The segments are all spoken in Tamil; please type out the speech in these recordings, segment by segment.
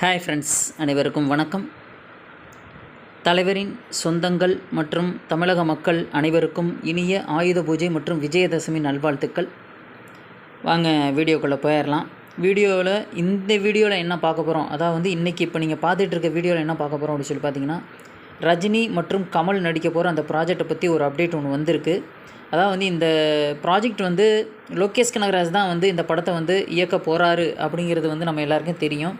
ஹாய் ஃப்ரெண்ட்ஸ் அனைவருக்கும் வணக்கம். தலைவரின் சொந்தங்கள் மற்றும் தமிழக மக்கள் அனைவருக்கும் இனிய ஆயுத பூஜை மற்றும் விஜயதசமி நல்வாழ்த்துக்கள். வாங்க வீடியோக்குள்ளே போயிடலாம் வீடியோவில் இந்த வீடியோவில் என்ன பார்க்க போகிறோம் அதாவது வந்து இன்றைக்கி இப்போ நீங்கள் பார்த்துட்டு இருக்க வீடியோவில் என்ன பார்க்க போகிறோம் அப்படின்னு சொல்லி பார்த்தீங்கன்னா ரஜினி மற்றும் கமல் நடிக்க போகிற அந்த ப்ராஜெக்டை பற்றி ஒரு அப்டேட் ஒன்று வந்திருக்கு. அதாவது வந்து இந்த ப்ராஜெக்ட் வந்து லோகேஷ் கனகராஜ் தான் வந்து இந்த படத்தை வந்து இயக்க போகிறாரு அப்படிங்கிறது வந்து நம்ம எல்லாருக்கும் தெரியும்.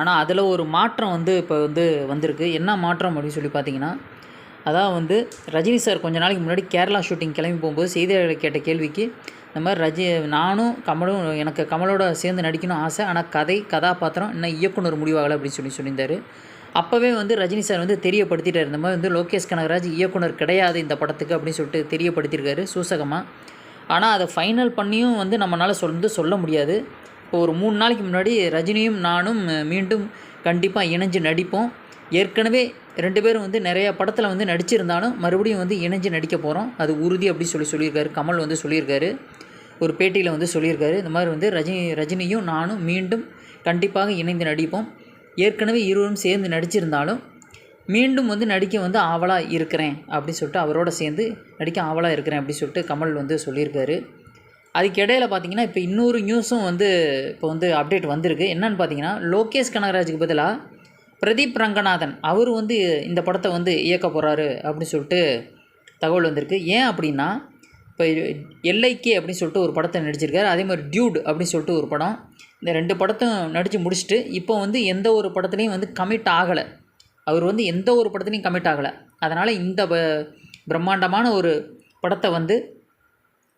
ஆனால் அதில் ஒரு மாற்றம் வந்து இப்போ வந்து வந்திருக்கு. என்ன மாற்றம் அப்படின்னு சொல்லி பார்த்தீங்கன்னா அதான் வந்து ரஜினி சார் கொஞ்ச நாளைக்கு முன்னாடி கேரளா ஷூட்டிங் கிளம்பி போகும்போது செய்தியாளர் கேட்ட கேள்விக்கு இந்த மாதிரி ரஜி நானும் கமலும் எனக்கு கமலோட சேர்ந்து நடிக்கணும் ஆசை ஆனால் கதை கதாபாத்திரம் இன்னும் இயக்குனர் முடிவாகலை அப்படின்னு சொல்லி சொல்லியிருந்தார். அப்போவே வந்து ரஜினி சார் வந்து தெரியப்படுத்திட்டார். இந்த மாதிரி வந்து லோகேஷ் கனகராஜ் இயக்குனர் கிடையாது இந்த படத்துக்கு அப்படின்னு சொல்லிட்டு தெரியப்படுத்தியிருக்காரு சூசகமாக ஆனால் அதை ஃபைனல் பண்ணியும் வந்து நம்மளால் வந்து சொல்ல முடியாது. இப்போ ஒரு மூணு நாளைக்கு முன்னாடி ரஜினியும் நானும் மீண்டும் கண்டிப்பாக இணைஞ்சு நடிப்போம். ஏற்கனவே ரெண்டு பேரும் வந்து நிறைய படத்தில் வந்து நடிச்சிருந்தாலும் மறுபடியும் வந்து இணைஞ்சு நடிக்க போகிறோம் அது உறுதி அப்படின்னு சொல்லி சொல்லியிருக்காரு. கமல் வந்து சொல்லியிருக்காரு. ஒரு பேட்டியில் வந்து சொல்லியிருக்காரு. இந்த மாதிரி வந்து ரஜினி ரஜினியும் நானும் மீண்டும் கண்டிப்பாக இணைந்து நடிப்போம். ஏற்கனவே இருவரும் சேர்ந்து நடிச்சிருந்தாலும் மீண்டும் வந்து நடிக்க வந்து ஆவலாக இருக்கிறேன் அப்படின்னு சொல்லிட்டு அவரோட சேர்ந்து நடிக்க ஆவலாக இருக்கிறேன் அப்படின்னு சொல்லிட்டு கமல் வந்து சொல்லியிருக்காரு. அதுக்கிடையில் பார்த்தீங்கன்னா இப்போ இன்னொரு நியூஸும் வந்து இப்போ வந்து அப்டேட் வந்திருக்கு. என்னன்னு பார்த்தீங்கன்னா லோகேஷ் கனகராஜுக்கு பதிலாக பிரதீப் ரங்கநாதன் அவர் வந்து இந்த படத்தை வந்து இயக்க போகிறாரு அப்படின்னு சொல்லிட்டு தகவல் வந்திருக்கு. ஏன் அப்படின்னா இப்போ எல்ஐகே அப்படின்னு சொல்லிட்டு ஒரு படத்தை நடிச்சிருக்காரு. அதே மாதிரி டியூட் அப்படின்னு சொல்லிட்டு ஒரு படம். இந்த ரெண்டு படத்தையும் நடித்து முடிச்சுட்டு இப்போ வந்து எந்த ஒரு படத்துலையும் வந்து கமிட் ஆகலை. அவர் வந்து எந்த ஒரு படத்துலையும் கமிட் ஆகலை. அதனால் இந்த பிரம்மாண்டமான ஒரு படத்தை வந்து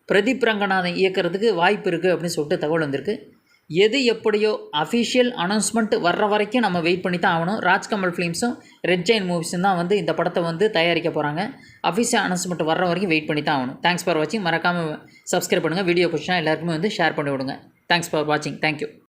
பிரதீப் ரங்கநாதன் இயக்கிறதுக்கு வாய்ப்பு இருக்குது அப்படின்னு சொல்லிட்டு தகவல் வந்திருக்கு. எது எப்படியோ அஃபிஷியல் அனௌன்ஸ்மெண்ட் வர்ற வரைக்கும் நம்ம வெயிட் பண்ணி தான் ஆகணும். ராஜ்கமல் ஃபிலிம்ஸும் ரெட் ஜெயின் மூவிஸும் தான் வந்து இந்த படத்தை வந்து தயாரிக்க போகிறாங்க அஃபிஷியல் அனௌன்ஸ்மெண்ட் வர்ற வரைக்கும் வெயிட் பண்ணி தான் ஆகணும். தேங்க்ஸ் ஃபார் வாட்சிங் மறக்காமல் சப்ஸ்கிரைப் பண்ணுங்கள் வீடியோ கொஸ்டினாக எல்லாருக்குமே வந்து ஷேர் பண்ணி விடுங்க. தேங்க்ஸ் ஃபார் வாட்சிங் தேங்க்யூ